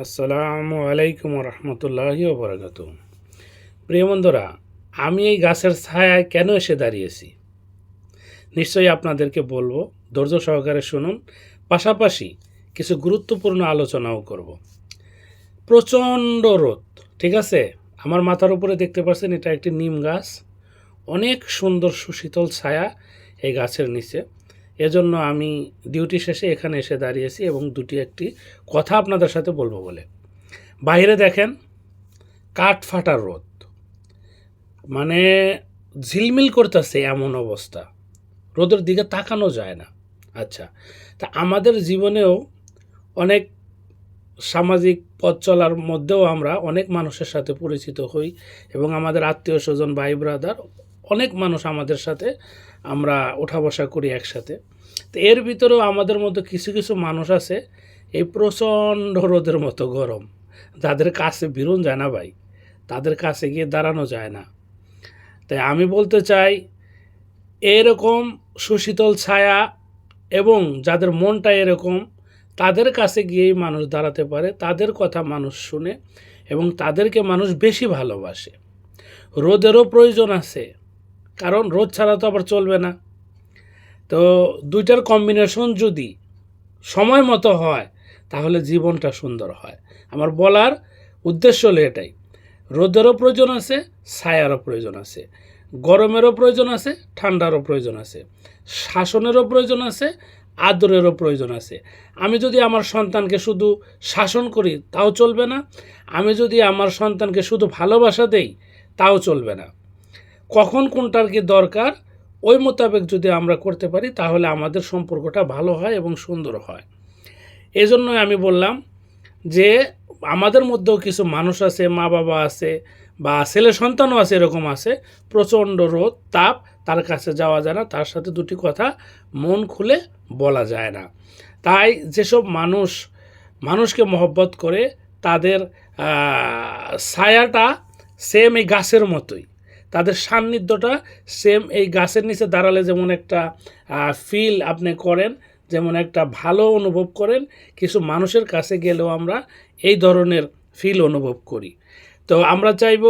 আসসালামু আলাইকুম রহমতুল্লাহি ওবরাকাত প্রিয় বন্ধুরা, আমি এই গাছের ছায়ায় কেন এসে দাঁড়িয়েছি? নিশ্চয়ই আপনাদেরকে বলব, ধৈর্য সহকারে শুনুন, পাশাপাশি কিছু গুরুত্বপূর্ণ আলোচনাও করব। প্রচণ্ড রোদ, ঠিক আছে? আমার মাথার উপরে দেখতে পাচ্ছেন, এটা একটি নিম গাছ। অনেক সুন্দর সুশীতল ছায়া এই গাছের নিচে। এজন্য আমি ডিউটি শেষে এখানে এসে দাঁড়িয়েছি এবং দুটি একটি কথা আপনাদের সাথে বলব বলে। বাইরে দেখেন, কাঠ ফাটার রোদ। মানে ঝিলমিল করতেছে এমন অবস্থা। রোদের দিকে তাকানো যায় না। আচ্ছা তা আমাদের জীবনেও অনেক সামাজিক পথ চলার মধ্যেও আমরা অনেক মানুষের সাথে পরিচিত হই এবং আমাদের আত্মীয় স্বজন ভাই ব্রাদার অনেক মানুষ আমাদের সাথে আমরা ওঠা বসা করি একসাথে। তো এর ভিতরেও আমাদের মধ্যে কিছু কিছু মানুষ আছে, এই প্রচণ্ড রোদের মতো গরম। যাদের কাছে বিরুন যায় না ভাই, তাদের কাছে গিয়ে দাঁড়ানো যায় না। তাই আমি বলতে চাই, এরকম সুশীতল ছায়া এবং যাদের মনটা এরকম, তাদের কাছে গিয়েই মানুষ দাঁড়াতে পারে, তাদের কথা মানুষ শুনে এবং তাদেরকে মানুষ বেশি ভালোবাসে। রোদেরও প্রয়োজন আছে, কারণ রোদ ছাড়া তো আবার চলবে না। তো দুইটার কম্বিনেশন যদি সময় মতো হয়, তাহলে জীবনটা সুন্দর হয়। আমার বলার উদ্দেশ্য হলো এটাই। রোদেরও প্রয়োজন আছে ছায়ারও প্রয়োজন আছে। গরমেরও প্রয়োজন আছে, ঠান্ডারও প্রয়োজন আছে। শাসনেরও প্রয়োজন আছে, আদরেরও প্রয়োজন আছে। আমি যদি আমার সন্তানকে শুধু শাসন করি, তাও চলবে না। আমি যদি আমার সন্তানকে শুধু ভালোবাসা দেই, তাও চলবে না। কখন কোনটার কি দরকার ওই মোতাবেক যদি আমরা করতে পারি, তাহলে আমাদের সম্পর্কটা ভালো হয় এবং সুন্দর হয়। এই জন্যই আমি বললাম যে, আমাদের মধ্যেও কিছু মানুষ আছে মা বাবা আছে বা ছেলে সন্তানও আছে, এরকম আছে, প্রচণ্ড রোদ, তাপ, তার কাছে যাওয়া যায় না, তার সাথে দুটি কথা মন খুলে বলা যায় না। তাই যেসব মানুষ, মানুষকে মহব্বত করে, তাদের ছায়াটা সেম এই গাছের মতোই। তাদের সান্নিধ্যটা সেম এই গাছের নিচে দাঁড়ালে যেমন একটা ফিল আপনি করেন, যেমন একটা ভালো অনুভব করেন, কিছু মানুষের কাছে গেলেও আমরা এই ধরনের ফিল অনুভব করি। তো আমরা চাইব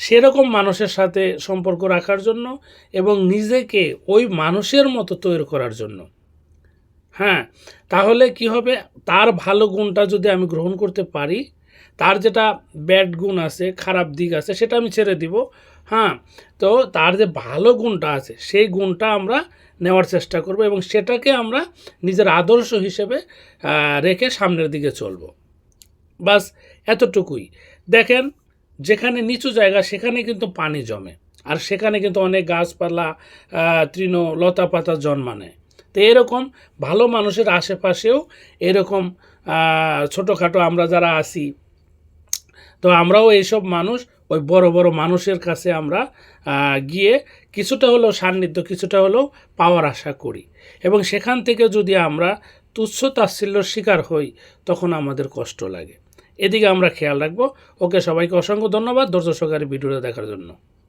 সেরকম মানুষের সাথে সম্পর্ক রাখার জন্য এবং নিজেকে ওই মানুষের মতো তৈরি করার জন্য। হ্যাঁ তাহলে কি হবে? তার ভালো গুণটা যদি আমি গ্রহণ করতে পারি তার যেটা ব্যাড গুণ আছে, খারাপ দিক আছে, সেটা আমি ছেড়ে দিব। হ্যাঁ তো তার যে ভালো গুণটা আছে, সেই গুণটা আমরা নেওয়ার চেষ্টা করব এবং সেটাকে আমরা নিজের আদর্শ হিসেবে রেখে সামনের দিকে চলব। বাস এতটুকুই। দেখেন, যেখানে নিচু জায়গা, সেখানে কিন্তু পানি জমে। আর সেখানে কিন্তু অনেক গাছপালা তৃণ, লতা পাতা জন্মানে। তো এরকম ভালো মানুষের আশেপাশেও এরকম ছোটোখাটো আমরা যারা আছি তো আমরাও এইসব মানুষ, ওই বড় বড় মানুষের কাছে আমরা গিয়ে কিছুটা হলেও সান্নিধ্য, কিছুটা হলেও পাওয়ার আশা করি। এবং সেখান থেকে যদি আমরা তুচ্ছ তাচ্ছিল্যর শিকার হই, তখন আমাদের কষ্ট লাগে। এদিকে আমরা খেয়াল রাখব। ওকে সবাইকে অসংখ্য ধন্যবাদ। ধৈর্য সহকারে ভিডিওটা দেখার জন্য।